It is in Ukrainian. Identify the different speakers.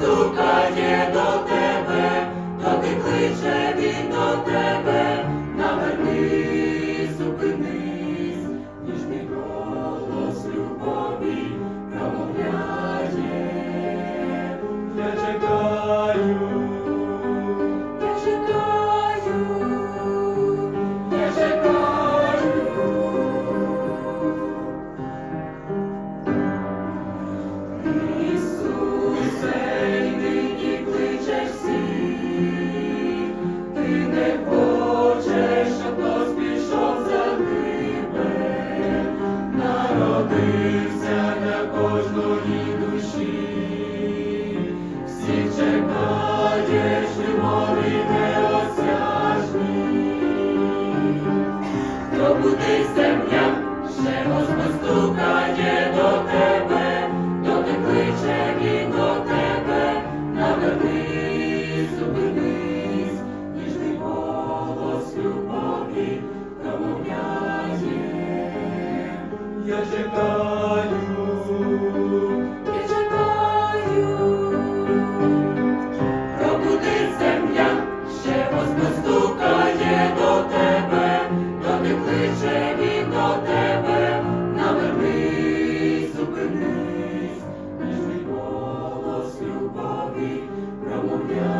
Speaker 1: Стукає до
Speaker 2: молився душі,
Speaker 3: всі чекаєш любові неосяжні, то буде земля, ще Господь до тебе, то ти кличе до тебе, навернись, зупинись, ніжний голос любові промовляє.
Speaker 1: Я чекаю.
Speaker 3: кличе він до тебе, навернись, зупинись, ніжний голос любові промовляє.